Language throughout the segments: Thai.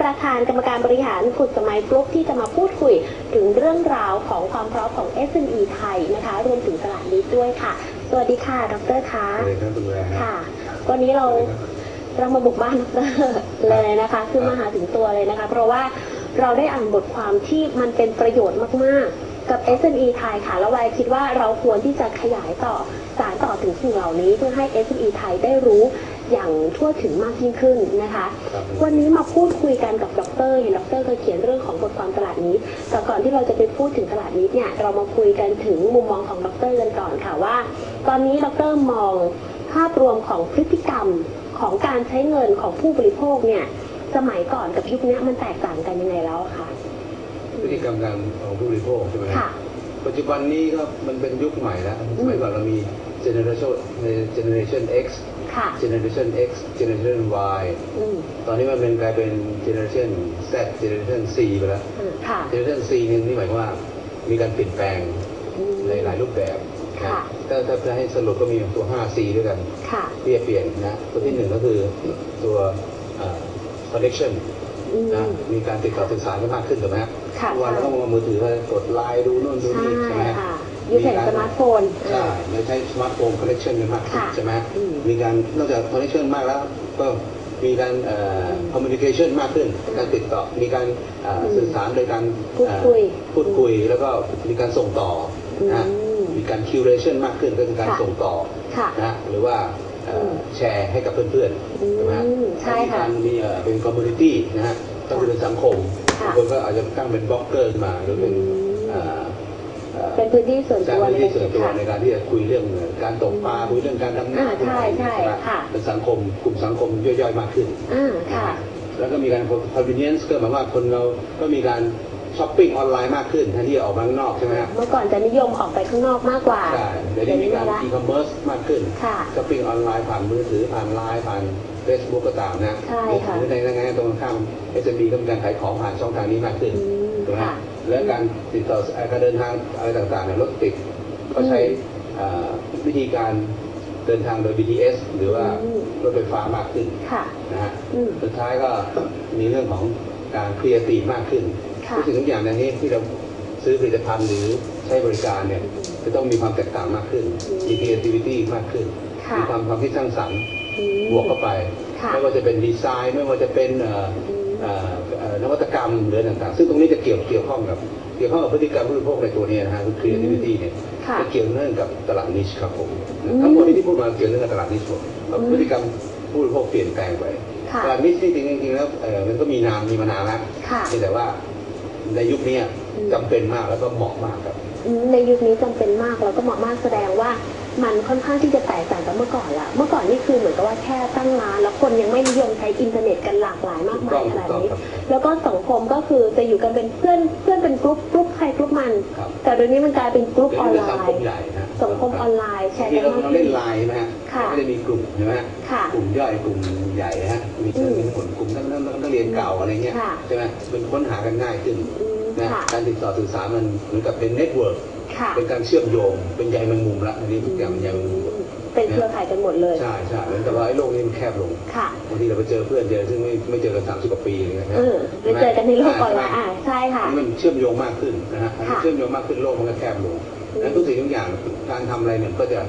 ประธานกรรมการบริหารขุดสมัยกรุ๊ปที่จะมาพูดคุยถึงเรื่องราวของความพร้อมของ SME ไทยนะคะ รวมถึงตลาดนี้ด้วยค่ะ สวัสดีค่ะ ดรคะเลยครับคุณแวร์ค่ะ วันนี้เราเรามาบุกบ้านดรเลยนะคะ คือมาหาถึงตัวเลยนะคะ เพราะว่าเราได้อ่านบทความที่มันเป็นประโยชน์มาก ๆ กับ SME ไทยค่ะ แล้ววายคิดว่าเราควรที่จะขยายต่อสารต่อถึงสิ่งเหล่านี้เพื่อให้ SME ไทยได้รู้ อย่างทั่วถึงมากยิ่งขึ้นนะคะครับวันนี้มาพูดคุยกันกับดรเห็นดรเคยเขียนเรื่องของบทความตลาดนี้แต่ก่อนที่เราจะไปพูดถึงตลาดนี้เนี่ยเรามาคุยกันถึงมุมมองของดรกันก่อนค่ะว่า ตอนนี้ดรมองภาพรวมของพฤติกรรมของการใช้เงินของผู้บริโภคเนี่ยสมัยก่อนกับยุคนี้มันแตกต่างกันยังไงแล้วอะคะพฤติกรรมการของผู้บริโภคใช่ไหมค่ะปัจจุบันนี้ก็มันเป็นยุคใหม่แล้วสมัยก่อนเรามี generation generation X ค่ะ generation X generation Y อืมตอนนี้มันเป็นกลายเป็น generation Z generation C ไปแล้ว อืมค่ะ generation C นี่นี่หมายความว่ามีการเปลี่ยนแปลงอืม ในหลายรูปแบบค่ะถ้าถ้าจะให้สรุปก็มีตัว 5C ด้วยกัน ค่ะ ที่จะเปลี่ยนนะ ตัวที่หนึ่งก็คือตัวเอ่อ connection อืม นะมีการติดต่อสื่อสารกันมากขึ้นถูกไหมฮะค่ะ ทุกวันเราต้องเอามือถือมากดไลน์ดูโน่นดูใช่นี่ใช่ไหมฮะค่ะยูเห็นสมาร์ทโฟน ใช่แล้วใช้สมาร์ทโฟนคอนเนคชันกันมากขึ้นค่ะใช่ไหมอืม มีการนอกจากคอนเนคชันมากแล้ว ก็มีการคอมมิวนิเคชันมากขึ้น การติดต่อ มีการเอ่ออืมสื่อสารโดยการพูดคุยเอ่อพูดคุย แล้วก็มีการส่งต่อนะอืมมีการคิวเรชันมากขึ้นก็คือการค่ะส่งต่อค่ะนะหรือว่าเอ่ออมแชร์ให้กับเพื่อนๆอืมใช่ไหมฮะใช่ค่ะมีการมีเอ่อเป็นคอมมูนิตี้นะฮะก็คือเป็นสังคมค่ะบางคนก็อาจจะตั้งเป็นบล็อกเกอร์ขึ้นมาหรือเป็นอืม เอ่อเอ่อเป็นพื้นที่ส่วนสร้างตัวพื้นที่ส่วนตัวค่ะในการที่จะคุยเรื่องการตกปลาคุยเรื่องการดำอ่าน้ำใช่ใช่ไหมค่ะเป็นสังคมกลุ่มสังคมย่อยๆมากขึ้นอ่าค่ะ แล้วก็มีการ convenience ก็หมายว่าคนเราก็มีการช้อปปิ้งออนไลน์มากขึ้นแทนที่จะออกมาข้างนอกใช่ไหมฮะเมื่อก่อนจะนิยมออกไปข้างนอกมากกว่าใช่เดี๋ยวนี้มีการไม่ละ e-commerce มากขึ้นค่ะช้อปปิ้งออนไลน์ผ่านมือถือผ่านไลน์ผ่าน Facebook ก็ตามนะใช่ค่ะหรือในงานตรงข้าม SMB ก็มีการขายของผ่านช่องทางนี้มากขึ้นอืมถูกไหม ค่ะและการติดต่อเอ่อการเดินทางอะไรต่างๆเนี่ยรถติดก็ใช้เอ่อวิธีการเดินทางโดย BTS หรือว่าอืมรถไฟฟ้ามากขึ้นค่ะนะฮะอืมสุดท้ายก็มีเรื่องของการเคลียร์ตีมากขึ้นค่ะทุกสิ่งทุกอย่างในนี้ที่เราซื้อผลิตภัณฑ์หรือใช้บริการเนี่ยจะต้องมีความแตกต่างมากขึ้นมี creativity มากขึ้นค่ะมีความความคิดสร้างสรรค์อืมบวกเข้าไปค่ะไม่ว่าจะเป็นดีไซน์ ไม่ว่าจะเป็น เอ่ออืมเอ่อเอ่อนวัตกรรมหรือต่างๆ ซึ่งตรงนี้จะเกี่ยวเกี่ยวข้องกับเกี่ยวข้องกับพฤติกรรมผู้บริโภคในตัวเนี้นะฮะคือ creativity เนี่ยค่ะจะเกี่ยวเนื่องกับตลาดนิชครับผมอืมทั้งหมดนี้ที่พูดมาเกี่ยวเนื่องกับตลาดนิชหมดอืมพฤติกรรมผู้บริโภคเปลี่ยนแปลงไปค่ะตลาดนิชนี่จริงๆแล้วเอ่อมันก็มีนานมีมานานแล้วค่ะเพียงแต่ว่าในยุคนี้อืมจำเป็นมากแล้วก็เหมาะมากครับอืมในยุคนี้จำเป็นมากแล้วก็เหมาะมากแสดงว่า มันค่อนข้างที่จะแตกต่างจากเมื่อก่อนละ เมื่อก่อนนี่คือเหมือนกับว่าแค่ตั้งร้านแล้วคนยังไม่นิยมใช้อินเทอร์เน็ตกันหลากหลายมากถูกมาต้อยงขนาดถูกต้องนี้ครับแล้วก็สังคมก็คือจะอยู่กันเป็นเพื่อนเพื่อนเป็นกรุ๊ปกรุ๊ปใครกรุ๊ปมันครับแต่เดี๋ยวนี้มันกลายเป็นกรุ๊ปออนเป็นไลสังคมน์ใหญ่นะสังคมออนไลน์แชร์ที่กันเรามากเราขึ้เล่นนไลน์ใช่ไหมฮะค่ะก็จะมีกลุ่มใช่ไหมฮะค่ะกลุ่มย่อยกลุ่มใหญ่ฮะมีอืมมีผลกลุ่มนักนักนักเรียนเก่าอะไรเงี้ยค่ะใช่ไหมมันค้นหากันง่ายขึ้นอืมนะค่ะการติดต่อสื่อสารมันเหมือนกับเป็นเน็ตเวิร์ก ค่ะเป็นการเชื่อมโยงเป็นใยแมงมุมละอันนี้ทุกอย่างเป็นใยแมงมุมเป็นเครือข่ายกันหมดเลย ใช่ใช่เหมือนกับว่าไอ้โลกนี้มันแคบลงค่ะ บางทีเราไปเจอเพื่อนเจอซึ่งไม่ไม่เจอกันสามสิบกว่าปีอย่างเงี้ยนะเออไปเจอกันในโลกออนไลน์อ่าใช่ค่ะนี่มันเชื่อมโยงมากขึ้นนะฮะค่ะ เชื่อมโยงมากขึ้นโลกมันก็แคบลงอืมนั้นทุกสิ่งทุกอย่างการทำอะไรเนี่ยก็จะ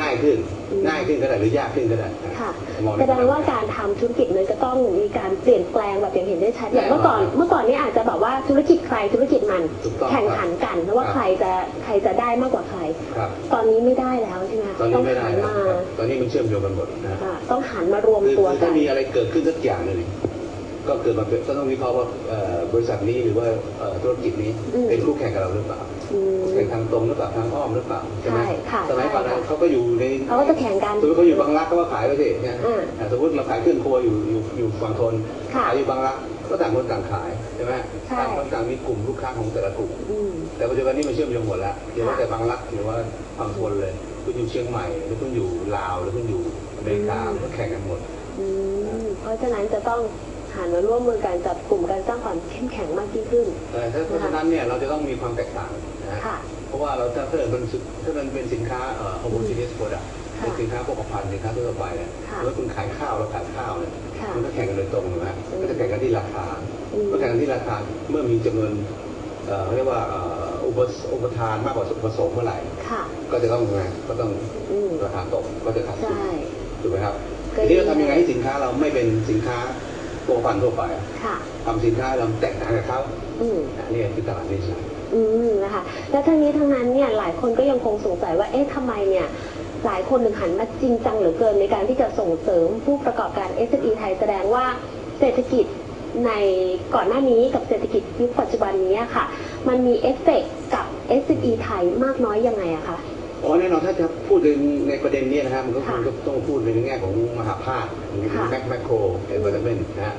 ง่ายขึ้นอืมง่ายขึ้นก็ได้หรือยากขึ้นก็ได้นะค่ะมองในแสดงว่าการทำธุรกิจมันจะต้องมีการเปลี่ยนแปลงแบบอย่างเห็นได้ชัดอย่างเมื่อก่อนเมื่อก่อนนี้อาจจะแบบว่าธุรกิจใครธุรกิจมันถูกต้องแข่งขันกันเพราะว่าใครจะใครจะได้มากกว่าใครครับตอนนี้ไม่ได้แล้วใช่ไหมคะตอนนี้ไม่ได้หันแล้วมาครับตอนนี้มันเชื่อมโยงกันหมดนะฮะอ่าต้องหันมารวมคือตัวคือกัถ้านมีอะไรเกิดขึ้นสักอย่างหนึ่ง ก็เกิดมาเป็นก็ต้องวิเคราะห์ว่าเอ่อบริษัทนี้หรือว่าเอ่อธุรกิจนี้อืมเป็นคู่แข่งกับเราหรือเปล่าอืม แข่งทางตรงหรือเปล่าทางอ้อมหรือเปล่าใช่ไหมใช่ค่ะสมัยก่อนใช่ค่ะ เขาก็อยู่ใน เขาก็จะแข่งกัน สมมติเขาอยู่บางรักก็ว่าขายไปสิเนี่ยอ่าอ่าสมมติเราขายเครื่องครัวอยู่อยู่อยู่ฝั่งทนค่ะขายอยู่บางรักก็ต่างคนต่างขายใช่ไหมใช่ ต่างคนต่างมีกลุ่มลูกค้าของแต่ละกลุ่ม อืม แต่ปัจจุบันนี้มันเชื่อมโยงหมดแล้วเดี๋ยวว่าค่ะแต่บางรักหรือว่าบางคนเลยคุณอยู่เชียงใหม่หรือคุณอยู่ลาวหรือคุณอยู่อเมริกาอืม มันก็แข่งกันหมด อืมเพราะฉะนั้นจะต้อง หันมาร่วมมือกันจับกลุ่มกันสร้างความเข้มแข็งมากยิ่งขึ้นแต่ถ้าเพราะฉะนั้นเนี่ยเราจะต้องมีความแตกต่างนะฮะค่ะเพราะว่าเราถ้าเกิดมันสุถ้ามันเป็นสินค้าเอ่อ homogeneous product ค่ะสินค้าพวกพันสินค้าทั่วไปเนี่ยค่ะเมื่อคุณขายข้าวเราขายข้าวเนี่ยค่ะมันก็แข่งกันโดยตรงถูกไหมอืมก็จะแข่งกันที่ราคาอืมเมื่อแข่งกันที่ราคาเมื่อมีจำนวนเอ่อเรียกว่าเอ่ออุปสอุปทานมากกว่าอุปสงค์เมื่อไหร่ค่ะก็จะต้องไงก็ต้องอืมราคาตกก็จะขาดทุนใช่ถูกไหมครับเคยทีนี้เราทำยังไงให้สินค้าเราไม่เป็นสินค้า ตัวพันทั่วไปค่ะทำสินค้าเราแตกต่างกับเขาอืมอันนี้คือตลาดนิชอืมนะคะแล้วทั้งนี้ทั้งนั้นเนี่ยหลายคนก็ยังคงสงสัยว่าเอ๊ะทำไมเนี่ยหลายคนถึงหันมาจริงจังเหลือเกินในการที่จะส่งเสริมผู้ประกอบการ SME ไทยแสดงว่าเศรษฐกิจในก่อนหน้านี้กับเศรษฐกิจยุคปัจจุบันนี้ค่ะ มันมีเอฟเฟกต์กับ SME ไทยมากน้อยยังไงอะคะ อ๋อแน่นอนถ้าจะพูดถึงในประเด็นนี้นะครับมันก็คค่ะงจะต้องพูดในแง่ของมหาภาคหรือค่ะแมคแมคโครเอเวอร์เมนนะฮะ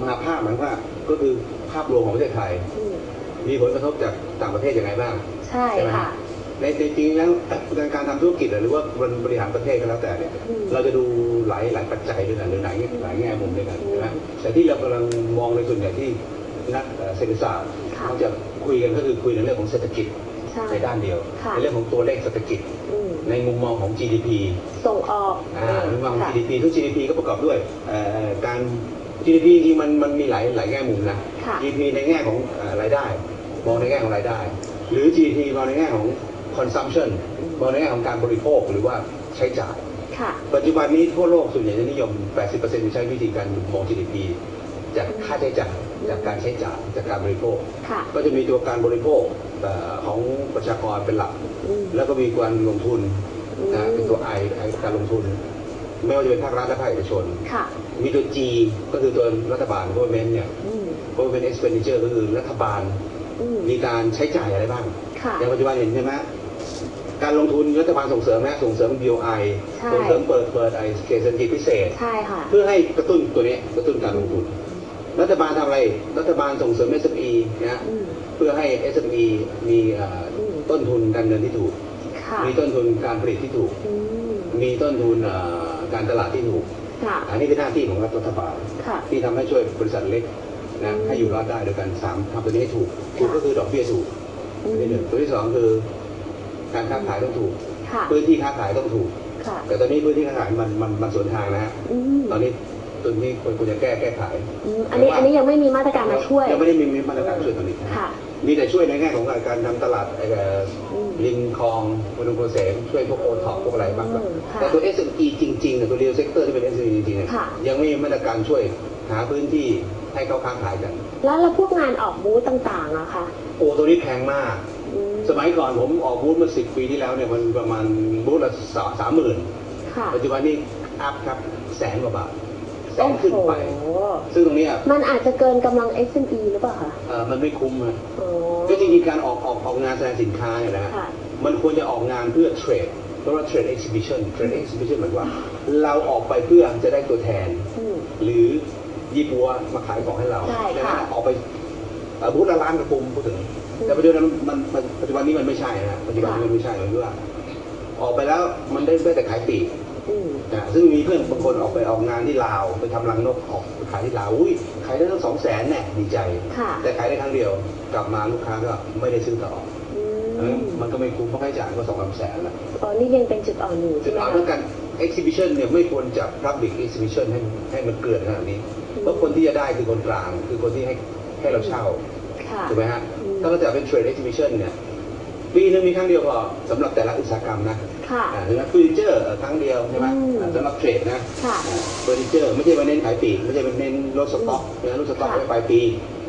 มหาภาคหมายความว่าก็คือภาพรวมของประเทศไทยอืมมีผลกระทบจากต่างประเทศยังไงบ้าง ใช่ใช่ไหมค่ะในจริงๆแล้วการการทำธุรกิจหรือว่าบริหารประเทศก็แล้วแต่เนี่ยอืมเราจะดูหลายหลายปัจจัยด้วยกันหรือหลายหลายแง่มุมด้วยกันอืมใช่ไหมแต่ที่เรากำลังมองในส่วนใหญ่ที่นักเอ่อเศรษฐศาสตร์ค่ะเขาจะคุยกันก็คือคุยในเรื่องของเศรษฐกิจ ใช่ในด้านเดียวค่ะในเรื่องของตัวเลขเศรษฐกิจอืมในมุมมองของ GDP ส่งออกอ่ามุมมองของค่ะ GDP ทุก GDP ก็ประกอบด้วยเอ่อการ GDP จริงๆมันมันมีหลายหลายแง่มุมนะค่ะ GDP ในแง่ของเอ่อรายได้ มองในแง่ของรายได้ หรือ GDP มองในแง่ของ consumption มองในแง่ของการบริโภคหรือว่าใช้จ่ายค่ะปัจจุบันนี้ทั่วโลกส่วนใหญ่จะนิยม 80%ใช้วิธีการมอง GDP จากค่าใช้จ่ายจากการใช้จ่ายจากการบริโภคค่ะก็จะมีตัวการบริโภคเอ่อ ของประชากรเป็นหลักอืมแล้วก็มีการลงทุนนะอืมเป็นตัวไอไอการลงทุน ไม่ว่าจะเป็นภาครัฐและภาคเอกชนค่ะมีตัว G ก็คือตัวรัฐบาล government เนี่ยอืม government expenditure ก็คือรัฐบาลอืมมีการใช้จ่ายอะไรบ้างค่ะในปัจจุบันเห็นใช่ไหมการลงทุนรัฐบาลส่งเสริมนะส่งเสริม BOI ใช่ส่งเสริมเปิดเปิดไอเขตเศรษฐกิจพิเศษใช่ค่ะเพื่อให้กระตุ้นตัวนี้กระตุ้นการลงทุน รัฐบาลทำอะไร รัฐบาลส่งเสริม SME นะอืมเพื่อให้ SME มีเอ่ออมต้นทุนการเงินที่ถูกค่ะมีต้นทุนการผลิตที่ถูกอืมมีต้นทุนเอ่อการตลาดที่ถูกค่ะอันนี้เป็นหน้าที่ของรัฐบาลค่ะที่ทำให้ช่วยบริษัทเล็กนะอืมให้อยู่รอดได้โดยการสามทำตัวนี้ให้ถูก ถูกก็คือดอกเบี้ยถูกอือันมที่หนึ่งตัวที่สองคือ การค้าขายต้องถูกค่ะพื้นที่ค้าขายต้องถูกค่ะแต่ตอนนี้พื้นที่ค้าขายมันมันมันสวนทางนะฮะอืมตอนนี้ ตัวนี้ควรควรจะแก้แก้ไขอืมอันนี้อันนี้ยังไม่มีมาตรการมาช่วย ยังไม่ได้มีมาตรการช่วยตอนนี้ ค่ะ มีแต่ช่วยในแง่ของการทำตลาดเอ่ออืมริมคลองพนมโพเสมช่วยพวกโอท็อปพวกอะไรบ้างอืมค่ะแต่ตัว SME จริงๆเนี่ยตัว real sector ที่เป็น SME จริงๆเนี่ยค่ะ ยังไม่มีมาตรการช่วยหาพื้นที่ให้เขาค้าขายกันแล้วแล้วพวกงานออกบูธต่างๆอะคะโอ้ตัวนี้แพงมาก อืมสมัยก่อนผมออกบูธมาสิบปีที่แล้วเนี่ยมันประมาณบูธละสามหมื่นค่ะ ปัจจุบันนี้อัพครับแสนกว่าบาท แสนขึ้นไป โอ้โหซึ่งตรงเนี้ยมันอาจจะเกินกำลัง SME หรือเปล่าคะเอ่อมันไม่คุ้มนะอ๋อก็จริงๆการออกออกออกงานแสดงสินค้าเนี่ยนะฮะ ค่ะ มันควรจะออกงานเพื่อเทรดเพราะว่าเทรดเอ็กซิบิชันเทรดเอ็กซิบิชันหมายความว่า เราออกไปเพื่อจะได้ตัวแทน อืม หรือยี่ปัวมาขายของให้เราใช่ค่ะนฮออกไปเอ่อบูธละล้านกระปุมพูดถึงอืมแต่ปัจจุบันมันมันปัจจุบันนี้มันไม่ใช่นะปัจจุบันนี้ค่ะมันไม่ใช่เลยว่า ออกไปแล้วมันได้ได้แต่ขายปลีกอืม นะซึ่งมีเพื่อนบางคนออกไปออกงานที่ลาว ไปทำรังนกออกไปขายที่ลาวอุ้ยขายได้ตั้งสองแสนแน่ดีใจ ค่ะแต่ขายได้ครั้งเดียวกลับมาลูกค้าก็ไม่ได้ซื้อต่ออือเออมมันก็ไม่คุ้มเพราะค่าใช้จ่ายก็สองสามแสนละอ๋อนี่ยังเป็นจุดอ่อนอยู่จุใช่ดไหมอ่อนคะเรื่องการ exhibition เนี่ยไม่ควรจะ public exhibition ให้ให้มันเกลื่อนขนาดนี้ เพราะคนที่จะได้คือคนกลาง คือคนที่ให้ให้เราเช่า ค่ะ ถูกไหมฮะอืม ถ้าเราจะเป็น trade exhibition เนี่ย ปีนึงมีครั้งเดียวพอสำหรับแต่ละอุตสาหกรรมนะ ค่ะอ่าถึงแม้เฟอร์นิเจอร์ครั้งเดียวใช่ไหมอืมอ่าสำหรับเทรดนะค่ะ เฟอร์นิเจอร์ไม่ใช่มาเน้นขายปลีกไม่ใช่มาเน้นลดสต็อกนะลดสต็อกค่ะไว้ปลายปี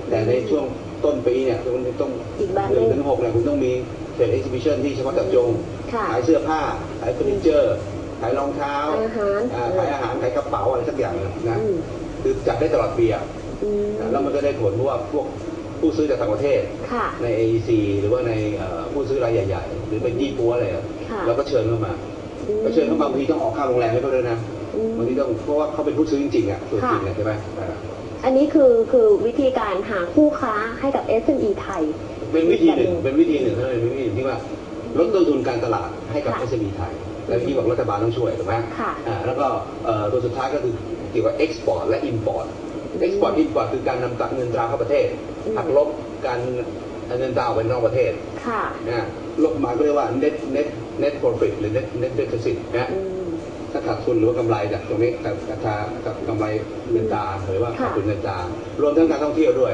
แต่ในช่วงต้นปีเนี่ยคุณต้องอีกแบบหหนึ่นึ่งงถึงหกเนี่ยคุณต้องมีเทรด exhibition ที่เฉพาะเจาะจงค่ะขายเสื้อผ้าขายเฟอร์นิเจอร์ขายรองเท้าอาหารอ่าขายอาหารขายกระเป๋าอะไรสักอย่างหนึ่งนะอืมคือจัดได้ตลอดปีอะอืมแล้วมันก็ได้ผลเพราะว่าพวกผู้ซื้อจากต่างประเทศค่ะ ใน AEC หรือว่าในเอ่อผู้ซื้อรายใหญ่ ๆ หรือเป็นยี่ปัวอะไรอะ ค่ะเราก็เชิญเข้ามาอืมก็เชิญเข้ามาบางทีต้องออกค่าโรงแรมให้เขาด้วยนะอืมบางทีต้องเพราะว่าเขาเป็นผู้ซื้อจริงๆอะตัวจริงอะใช่ไหมอ่าอันนี้คือคือวิธีการหาคู่ค้าให้กับ SME ไทย เป็นวิธีหนึ่งเป็นวิธีหนึ่งเท่านั้นเป็นวิธีหนึ่งที่ว่าลดต้นทุนการตลาดให้กับค่ะ SME ไทยแล้วที่บอกรัฐบาลต้องช่วยถูกไหมค่ะอ่าแล้วก็เอ่อตัวสุดท้ายก็คือเกี่ยวกับ export และ import export import คือการนำเงินตราเข้าประเทศอืมหักลบการ เงินตราออกไปนอกประเทศค่ะ นะลบมาก็เรียกว่า net net net profit หรือ net net deficit นะอืม ถ้าขาดทุนหรือว่ากำไรจากตรงนี้กับกับกับกำไรเงินตราหรือว่าค่ะขาดทุนเงินตรารวมทั้งการท่องเที่ยวด้วย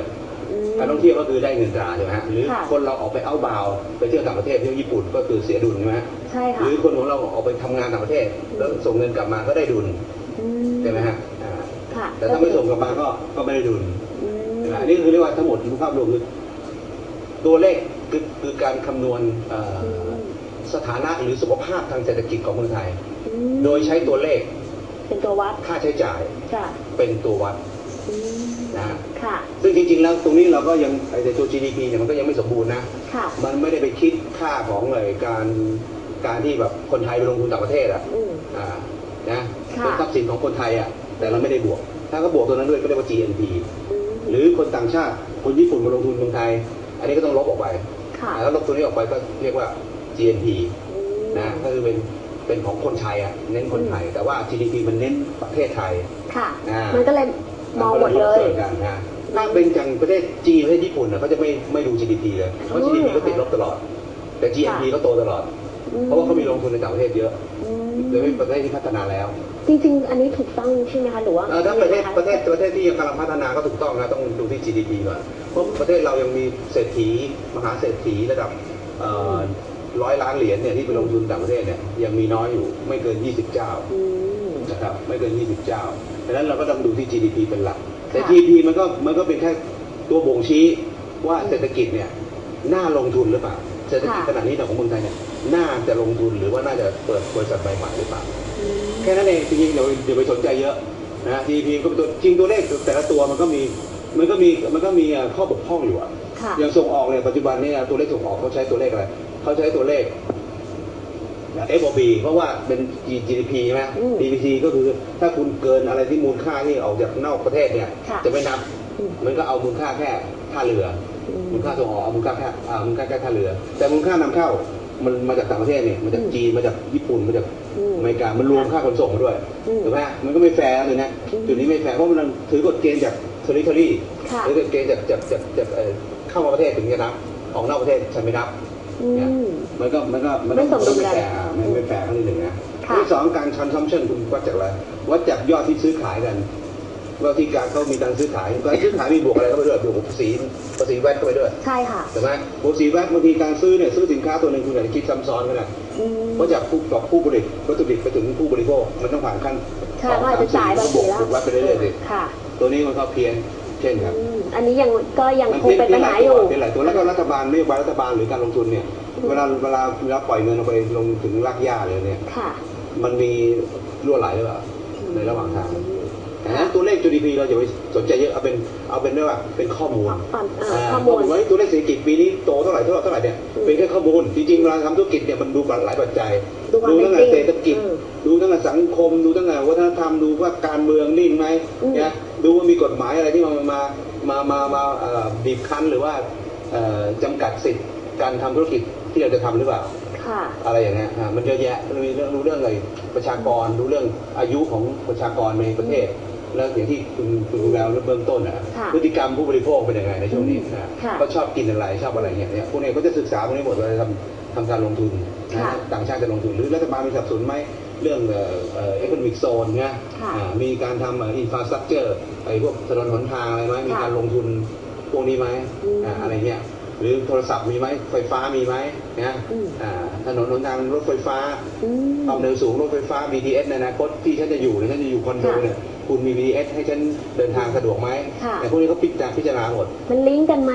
อืม การท่องเที่ยวก็คือได้เงินตราใช่ไหมฮะหรือค่ะ คนเราออกไปเอาบาวไปเที่ยวต่างประเทศเที่ยวญี่ปุ่นก็คือเสียดุลใช่ไหมฮะใช่หค่ะ รือคนของเราออกไปทำงานต่างประเทศ แล้วส่งเงินกลับมาก็ได้ดุลอืใช่ไหมฮะอ่าค่ะแต่ถ้าไม่ส่งกลับมาก็ก็ไม่ได้ดุลอืม อันนี้คือเรียกว่าทั้งหมดภาพรวมคือ ตัวเลขคือคือการคำนวณเอ่ออสถานะหรือสุขภาพทางเศรษฐกิจของคนไทยอืมโดยใช้ตัวเลขเป็นตัววัดค่าใช้จ่ายค่ะเป็นตัววัดอืมนะฮะค่ะซึ่งจริงๆแล้วตรงนี้เราก็ยังไอ้ตัว GDP เนี่ยมันก็ยังไม่สมบูรณ์นะค่ะมันไม่ได้ไปคิดค่าของเลยการการที่แบบคนไทยไปลงทุนต่างประเทศอะอืมอ่านะค่ะเป็นทรัพย์สินของคนไทยอะแต่เราไม่ได้บวก ถ้าก็บวกตัวนั้นด้วยก็เรียกว่า GNP อืมหรือคนต่างชาติคนญี่ปุ่นมาลงทุนเมืองไทย อันนี้ก็ต้องลบออกไปค่ะแล้วลบตัวนี้ออกไปก็เรียกว่า GNP อืมนะก็คือเป็นเป็นของคนไทยอะเน้นคนไทย แต่ว่า GDP มันเน้นประเทศไทยค่ะอ่ามัมันก็เลยมองหมดเลยนก็กันนะถ้าเป็นจังประเทศจีนประเทศญี่ปุ่นนะเขาจะไม่ไม่ดู GDP เลยเพราะอ๋อ GDP ก็ติดลบตลอด แต่ GNP ก็โตตลอด เพราะว่าเขามีลงทุนในต่างประเทศเยอะ อืมโดยไม่ประเทศที่พัฒนาแล้วจริง ๆ อันนี้ถูกต้องใช่ไหมคะหรือว่าเอ่อถ้าประเทศยังไงคประเทศประเทศที่ยังกำลังพัฒนาก็ถูกต้องนะต้องดูที่ GDP ก่อนเพราะประเทศเรายังมีเศรษฐีมหาเศรษฐีระดับเอ่อร้อยล้านเหรียญเนี่ยที่ไปลงทุนต่างประเทศเนี่ยยังมีน้อยอยู่ไม่เกิน 20 เจ้าอืม นะครับไม่เกิน 20 เจ้าดังนั้นเราก็ต้องดูที่ GDP เป็นหลัก แต่ ค่ะ GDP มันก็มันก็เป็นแค่ตัวบ่งชี้ว่าเศรษฐกิจเนี่ยน่าลงทุนหรือเปล่าเศรษฐกิจขนาดนี้ของเมืองไทยเนี่ย น่าจะลงทุนหรือว่าน่าจะเปิดบริษัทใหม่ๆหรือเปล่าอืมแค่นั้นเองจริงๆเราอย่าไปสนใจเยอะนะ GDP ก็เป็นตัวจริงตัวเลขแต่ละตัวมันก็มีมันก็มีมันก็มีเอ่อข้อบกพร่องอยู่อะค่ะอย่างส่งออกเนี่ยปัจจุบันเนี่ยตัวเลขส่งออกเขาใช้ตัวเลขอะไรเขาใช้ตัวเลข FOB เพราะว่าเป็น GDP ใช่ไหมอืม DPT ก็คือถ้าคุณเกินอะไรที่มูลค่าที่ออกจากนอกประเทศเนี่ยค่ะจะไม่นับอืมมันก็เอามูลค่าแค่ท่าเรืออืมมูลค่าส่งออกเอามูลค่าแค่อ่ามูลค่าแค่ท่าเรือ แต่มูลค่านำเข้า มันมาจากต่างประเทศเนี่ยมาจากอืมจีนมาจากญี่ปุ่นมาจากอืมอเมริกามันรวมค่าขนส่งมาด้วยอืมถูกไหมมันก็ไม่แฟร์เลยนะอืมจุดนี้ไม่แฟร์เพราะมันถือกฎเกณฑ์จากเทอริทอรี่ค่ะหรือกฎเกณฑ์จากจากจากจากเอ่อเข้ามาประเทศถึงจะนับออกนอกประเทศฉันไม่นับอืมมันก็มันก็มันไม่สมดุลกันไแฟร์อะไม่ไม่แฟร์ข้อที่หนึ่งนะค่ะข้อที่สองการ consumption คุณวัดจากอะไรวัดจากยอดที่ซื้อขายกัน ว่าที่การเขามีการซื้อขายการซื้อขายมีบวกอะไรเข้าไปด้วยบวกภาษีภาษีแวดเข้าไปด้วยใช่ค่ะใช่ไหมบวกภาษีแวดบางทีการซื้อเนี่ยซื้อสินค้าตัวหนึ่งคุณอาจจะคิดซ้ำซ้อนก็ได้อืมเพราะจากผู้จากผู้ผลิตวัตถุดิบไปถึงผู้บริโภคมันต้องผ่านขั้นใช่ว่าจะจ่ายบางบทีวกแล้วบวกวัดไปเรื่อยๆสิค่ะ ตัวนี้มันก็เพี้ยนเช่นครับอืมอันนี้ยังก็ยังมันคงเป็นปัญหาอยู่เป็นหลายตัวแล้วก็รัฐบาลนโยบายรัฐบาลหรือการลงทุนเนี่ยอืมเวลาเวลาเวลาปล่อยเงินลงไปลงถึงรากหญ้าเลยเนี่ยค่ะมันมีรั่วไหลหรือเปล่าในระหว่างทาง ดังนั้นตัวเลข GDP เราอย่าไปสนใจเยอะเอาเป็นเอาเป็นเรียกว่าเป็นข้อมูลอ่อนเอ่ออ่าข้อมูล ไว้ตัวเลขเศรษฐกิจปีนี้โตเท่าไหร่เท่าไหร่เท่าไหร่เนี่ยอืมเป็นแค่ข้อมูลจริงๆเวลาทำธุรกิจเนี่ยมันดูหลายปัจจัย ดูความตั้งแต่เป็นจริงเศรษฐกิจ อืม ดูตั้งแต่สังคม ดูตั้งแต่วัฒนธรรมดูว่าการเมืองนิ่งไหมอืม นะดูว่ามีกฎหมายอะไรที่มามามามามาเอ่อบีบคั้นหรือว่าเอ่อจำกัดสิทธิ์การทำธุรกิจที่เราจะทำหรือเปล่า ค่ะ อะไรอย่างเงี้ยอ่ามันเยอะแยะมันมีเรื่องรู้เรื่องอะไรประชากรรู้เรื่องอายุของประชากรในประเทศ แล้วอย่างที่คุณคุณแววเบื้องต้นนะค่ะพฤติกรรมผู้บริโภคเป็นยังไงในช่วงนี้นะค่ะเขาชอบกินอะไรชอบอะไรเงี้ยเนี่ยพวกนี้ก็จะศึกษาพวกนี้หมดเวลาทำทำการลงทุนนะค่ะต่างชาติจะลงทุนหรือรัฐบาลมีสนับสนุนไหมเรื่องเอ่อเอ่อ economic zone เนี่ยค่ะอ่ามีการทำเอ่อ infrastructure ไอ้พวกถนนหนทางอะไรไหมมีค่ะการลงทุนพวกนี้ไหมอืม อ่าอะไรเงี้ย หรือโทรศัพท์มีไหมไฟฟ้ามีไหมนะอืมอ่าถนนหนทางรถไฟฟ้าอืมความเร็วสูงรถไฟฟ้า BTS ในอนาคตที่ฉันจะอยู่เนี่ยฉันจะอยู่คอนโดค่ะเนี่ยคุณมี BTS ให้ฉันเดินทางสะดวกไหมค่ะแต่พวกนี้เขาพิจารณาพิจารณาหมด มันลิงก์กันไหม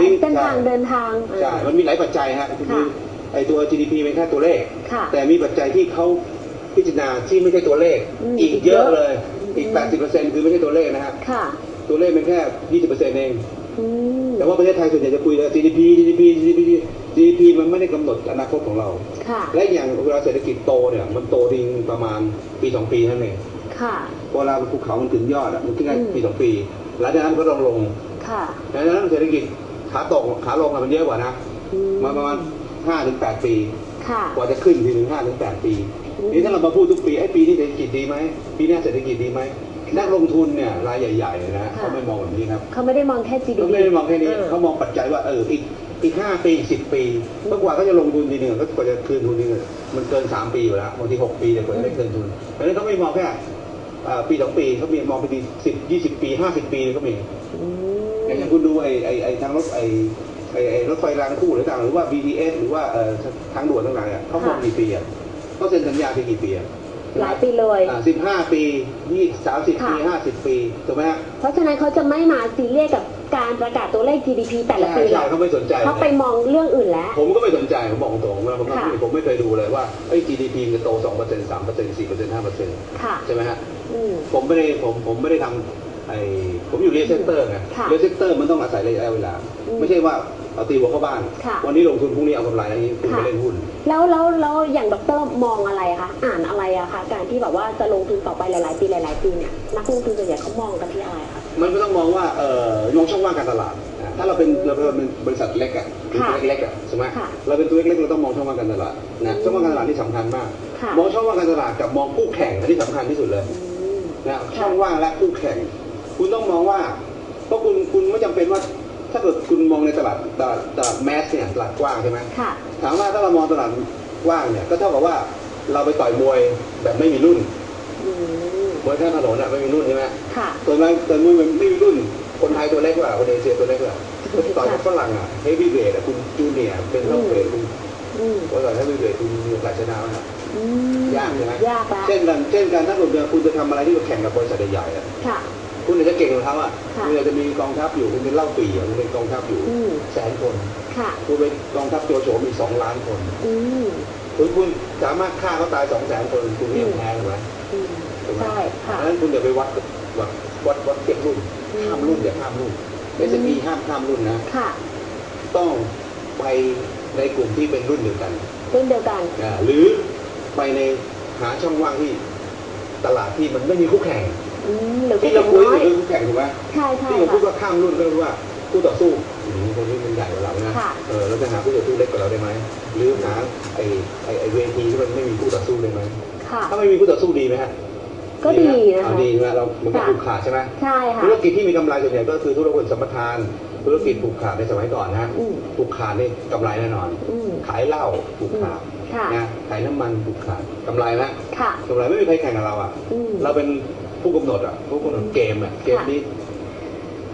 ลิงก์เส้นทางใช่เดินทางใช่มันมีหลายปัจจัยฮะคือค่ะไอตัว GDP เป็นแค่ตัวเลขค่ะแต่มีปัจจัยที่เขาพิจารณาที่ไม่ใช่ตัวเลขอืมอีกเยอะเลยอืมอีก 80%คือไม่ใช่ตัวเลขนะฮะค่ะตัวเลขเป็นแค่ 20%เองอืม แต่ว่าประเทศไทยส่วนใหญ่จะคุยแต่ GDP GDP GDP GDP มันไม่ได้กำหนดอนาคตของเราค่ะและอย่างเวลาเศรษฐกิจโตเนี่ย มันโตทิ้งประมาณปีสองปีเท่านั้นเองค่ะเวลาภูเขามันถึงยอดอะมันขึ้นได้อืมปีสองปีหลังจากนั้นมันก็ลงลงค่ะดังนั้นเศรษฐกิจขาตกขาลงอะมันเยอะกว่านะอืมาประมาณห้าถึงแปดปีค่ะกว่าจะขึ้นทีหนึ่งห้าถึงแปดปีอืมนี่ถ้าเรามาพูดทุกปีไอ้ปีนี้เศรษฐกิจดีไหมปีหน้าเศรษฐกิจดีไหม นักลงทุนเนี่ยรายใหญ่ๆนะฮะเขาไม่มองแบบนี้ครับเขาไม่ได้มองแค่ GDP เขาไม่ได้มองแค่นี้ออเขามองปัจจัยว่าเอออีกอีกห้าปีสิบปีเมื่อกว่าเขาจะลงทุนทีนึงก็กว่าจะคืนทุนทีนึงมันเกินสามปีอยู่แล้วบางทีหกปีแต่กว่าจะได้คืนทุนเพราะฉะนั้นเขาไม่มองแค่เอ่อปีสองปีเขามีมองไปทีสิบยี่สิบปีห้าสิบปีก็มีอืมอย่างคุณดูไอ้ไอ้ไอ้ทางรถไอ้ไอ้ไอ้รถไฟรางคู่หรือต่างหรือว่า BTS หรือว่าเอ่อทางด่วนต่างๆเนี่ยเขามองกี่ปีอะเขาเซ็นสัญญาไปกี่ปีอะ หลายปีเลย สิบห้าปียี่สามสิบปีค่ะห้าสิบปีถูกไหมฮะเพราะฉะนั้นเขาจะไม่มาซีเรียสกับการประกาศตัวเลข GDP แต่ละใช่ปีหรใช่อกเขาไม่สนใจ เขาไปมองเรื่องอื่นแล้ว ผมก็ไม่สนใจ ผมบอกตรงๆว่าผมก็ค่ะ ผมไม่เคยดูเลยว่าไอ้ GDP มันจะโต2% 3% 4% 5%ค่ะ ใช่ไหมฮะ อืม ผมไม่ได้ผมผมไม่ได้ทำไอ้ผมอยู่เรียนเซกเตอร์ไงค่ะเรียนเซกเตอร์มันต้องอาศัยระยะเวลา อืมไม่ใช่ว่า เอาตีหัวเข้าบ้าน ค่ะ วันนี้ลงทุนพรุ่งนี้เอากำไรอันนี้คุณค่ะไปเล่นหุ้น แล้วแล้วแล้วอย่างดรมองอะไรคะอ่านอะไรอะคะการที่แบบว่าจะลงทุนต่อไปหลาย ๆ ปีหลาย ๆ ปีเนี่ยนักลงทุนส่วนใหญ่เขามองกันที่อะไรคะ มันก็ต้องมองว่าเอ่อมองช่องว่างการตลาดนะถ้าเราเป็นเราเป็นบริษัทเล็กอะเป็นตัวค่ะเล็กๆอะใช่ไหมค่ะเราเป็นตัวเล็กๆเราต้องมองช่องว่างการตลาดอืนะมช่องว่างการตลาดนี่สำคัญมาก ค่ะ มองช่องว่างการตลาดกับมองคู่แข่งอันนี้สำคัญที่สุดเลยอืม นะช่องว่างและคู่แข่ง คุณต้องมองว่าเพราะคุณคุณไม่จำเป็นว่า ถ้าเกิดคุณมองในตลาดตลาดตลาดแมสเนี่ยตลาดกว้างใช่ไหมค่ะ ถามว่าถ้าเรามองตลาดกว้างเนี่ย ก็เท่ากับว่าเราไปต่อยมวยแบบไม่มีรุ่นอืมมวยข้างถนนอะไม่มีรุ่นใช่ไหมค่ะต่อยมวยต่อยมวยไม่มีรุ่น คนไทยตัวเล็กกว่าคนเอเชียตัวเล็กกว่าก็ต่อยกับฝรั่งอะเฮฟวี่เวทอะคุณจูเนียร์เป็นเท่าเวทคุณอืมว่าต่อยเฮฟวี่เวทคุณมีโอกาสชนะไหมครับอืมยากใช่ไหมยากแล้วเช่นกันเช่นกันถ้าคุณจะคุณจะทำอะไรที่แข่งกับบริษัทใหญ่ๆอะ ค่ะคุณอาจจะเก่งกว่าเขาอะค่ะคุณอาจจะมีกองทัพอยู่คุณเป็นเล่าปีอะคุณเป็นกองทัพอยู่อืม แสนคนค่ะ คุณเป็นกองทัพโจโฉมีสองล้านคน อืมถึงคุณสามารถฆ่าเขาตายสองแสนคนคุณก็ยังแพ้ถูกไหมอืมถูกไหมใช่ค่ะดังนั้นคุณอย่าไปวัดวัดวัดวัดเก็บรุ่นอืม ข้ามรุ่นอย่าข้ามรุ่นเอสพีห้ามข้ามรุ่นนะ ค่ะต้องไปในกลุ่มที่เป็นรุ่นเดียวกันเช่นเดียวกัน อ่าหรือไปในหาช่องว่างที่ตลาดที่มันไม่มีคู่แข่ง อืมหรือที่เราคุยน้อยคือคู่แข่งถูกไหมใช่ใช่ที่เราพูดค่ะ ว่าข้ามรุ่นก็คือว่าคู่ต่อสู้อืมคนนี้มันใหญ่กว่าเรานะค่ะ เออเราจะหาคู่ต่อสู้เล็กกว่าเราได้ไหมหรือหาไอ้ไอ้ไอ้เวทีที่มันไม่มีคู่ต่อสู้ได้ไหมค่ะ ถ้าไม่มีคู่ต่อสู้ดีไหมฮะก็ดีนะคะ ดีไหมเรามันก็ค่ะ ผูกขาดใช่ไหมใช่ค่ะธุรกิจที่มีกำไรส่วนใหญ่ก็คือธุรกิจสัมปทานธุรกิจผูกขาดในสมัยก่อนนะอืมผูกขาดนี่กำไรแน่นอน อืมขายเหล้าผูกขาดค่ะนะขายน้ำมันผูกขาดกำไรไหมค่ะกำไรไม่มีใครแข่งกับเราอะ อืมเราเป็น ผู้กำหนดอะผู้กำหนดเกมอะเกมนี้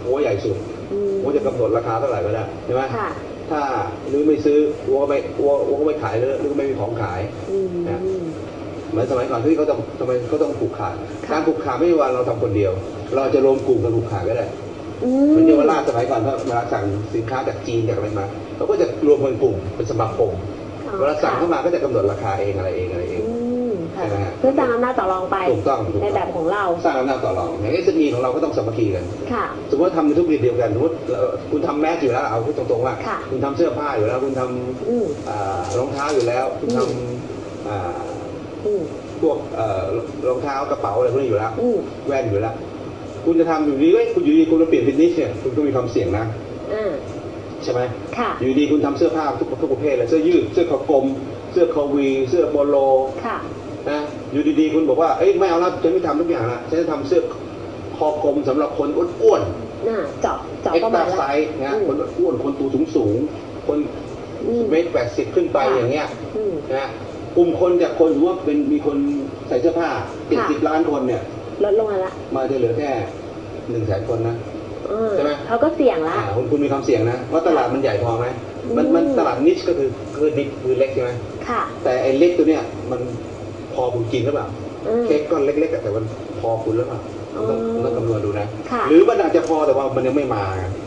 หัวใหญ่สุดอืมหัวจะกำหนดราคาเท่าไหร่ก็ได้ใช่ไหมค่ะถ้าหรือไม่ซื้อหัวก็ไม่หัวหัวก็ไม่ขายหรือหรือก็ไม่มีของขายอืมนะเหมือนสมัยก่อนที่เขาต้องทำไมเขาต้องผูกขาดค่ะการผูกขาดไม่ใช่ว่าเราทำคนเดียว เราจะรวมกลุ่มกันผูกขาดก็ได้อืเหมือนเยาวราชสมัยก่อนถ้าเวลาสั่งสินค้าจากจีนจากอะไรมาเขาก็จะรวมเป็นกลุ่มเป็นสมาคมอ๋อเวลาสั่งค่ะเข้ามาก็จะกำหนดราคาเองอะไรเองอะไรเอง เพื่อสร้างอำนาจต่อรองไปถูกต้องถูกในต้องแบบของเรา สร้างอำนาจต่อรองอย่าง SME ของเราก็ต้องสามัคคีกันค่ะสมมติว่าทำในธุรกิจเดียวกันสมมติเอ่อคุณทำแมสอยู่แล้วเอาพูดตรงๆว่าค่ะคุณทำเสื้อผ้าอยู่แล้ว คุณทอืมำอ่ารองเท้าอยู่แล้ว คุณทำอ่าอืมพวกเอ่อรองเท้ากระเป๋าอะไรพวกนี้อยู่แล้วอืมแว่นอยู่แล้ว คุณจะทำอยู่ดีเว้ยคุณอยู่ดีคุณมาเปลี่ยนฟิตเนสเนี่ยคุณก็มีความเสี่ยงนะอ่าใช่ไหมค่ะ อยู่ดีคุณทำเสื้อผ้าทุกทุกประเภทเลยเสื้อยืด เสื้อคอกลม เสื้อคอวี เสื้อโปโล ค่ะ นะอยู่ดีๆคุณบอกว่าเอ้ยไม่เอาละฉันไม่ทำทุกอย่างละฉันจะทำเสื้อคอกลมสำหรับคนอ้วนน่าเจาะๆเจาะเอ็กเข้าซ์ตมาร้าแล้วไซส์นะอืม คนอ้วนคนตัวสูงสูงๆคนอืมเมตรแปดสิบขึ้นไปค่ะอย่างเงี้ย อืม นะกลุ่มคนจากคนถือว่าเป็นมีคนใส่เสื้อผ้าเจ็ดสิบล้านคนเนี่ย ลดลงมาละมาจะเหลือแค่หนึ่งแสนคนนะ อ่าใช่ไหม เขาก็เสี่ยงละ อ่าคุณคุณมีความเสี่ยงนะ ว่าตลาดมันใหญ่พอไหมมันอืม มันตลาดนิชก็คือคือนิชคือเล็กใช่ไหมค่ะ แต่ไอ้เล็กตัวเนี้ยมัน พอคุณกินหรือเปล่าอืม เค้กก้อนเล็กๆอะแต่มันพอคุณหรือเปล่าต้องอืมต้องคำนวณดูนะ ค่ะ หรือมันอาจจะพอแต่ว่ามันยังไม่มา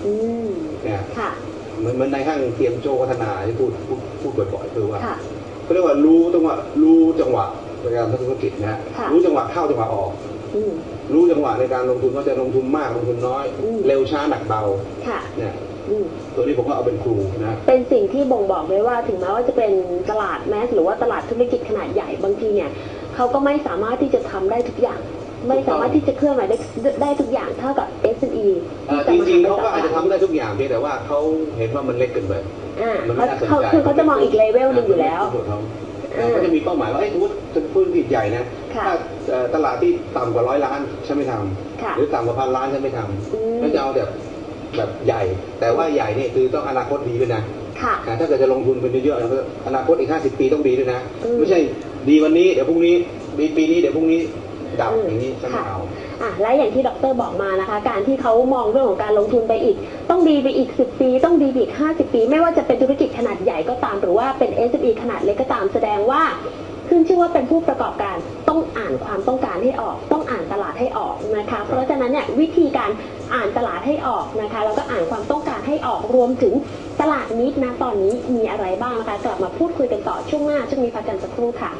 อืมเนี่ยค่ะ เหมือนเหมือนในห้างเทียมโจพัฒนาที่พูดพูดพูดบ่อยๆคือว่า ค่ะ เขาเรียกว่ารู้จังหวะรู้จังหวะในการทำธุรกิจนะฮะค่ะ รู้จังหวะเข้าจังหวะออก อืม รู้จังหวะในการลงทุนว่าจะลงทุนมากลงทุนน้อย อืม เร็วช้าหนักเบาค่ะ เนี่ยอืม ตัวนี้ผมก็เอาเป็นครูนะเป็นสิ่งที่บ่งบอกเลยว่าถึงแม้ว่าจะเป็นตลาดแมสหรือว่าตลาดธุรกิจขนาดใหญ่บางทีเนี่ยเขาก็ไม่สามารถที่จะทำได้ทุกอย่าง ไม่สามารถที่จะเคลื่อนไหวได้ได้ทุกอย่างเท่ากับ SME เอ่อจริงๆเขาก็อาจจะทำได้ทุกอย่างเพียงแต่ว่าเขาเห็นว่ามันเล็กเกินไปอ่ามันไม่น่าสนเขาใจคือเขาจะมองอีกเลเวลหนึ่งอยู่แล้วเขาอ่าเขาจะมีเป้าหมายว่าเอ้ยสมมติจะธุรกิจใหญ่นะค่ะถ้าเอ่อตลาดที่ต่ำกว่าร้อยล้านฉันไม่ทค่ะำหรือต่ำกว่าพันล้านฉันไม่ทอืมำแล้วจะเอาแบบ แบบใหญ่ แต่ว่าใหญ่นี่คือต้องอนาคตดีด้วยนะค่ะแต่ถ้าเกิดจะลงทุนเป็นเยอะๆแล้วก็อนาคตอีก 50 ปีต้องดีด้วยนะ อืม ไม่ใช่ดีวันนี้เดี๋ยวพรุ่งนี้ดีปีนี้เดี๋ยวพรุ่งนี้ดับอืมอย่างนี้ฉันไม่ค่ะเอา อะและอย่างที่ดรบอกมานะคะ การที่เขามองเรื่องของการลงทุนไปอีก ต้องดีไปอีก 10 ปี ต้องดีไปอีก 50 ปี ไม่ว่าจะเป็นธุรกิจขนาดใหญ่ก็ตาม หรือว่าเป็น SME ขนาดเล็กก็ตามแสดงว่า ขึ้นชื่อว่าเป็นผู้ประกอบการต้องอ่านความต้องการให้ออก ต้องอ่านตลาดให้ออกนะคะ เพราะฉะนั้นเนี่ยวิธีการอ่านตลาดให้ออกนะคะแล้วก็อ่านความต้องการให้ออกรวมถึงตลาดนิดนะตอนนี้มีอะไรบ้างนะคะ กลับมาพูดคุยกันต่อช่วงหน้าช่วงนี้พักกันสักครู่ค่ะ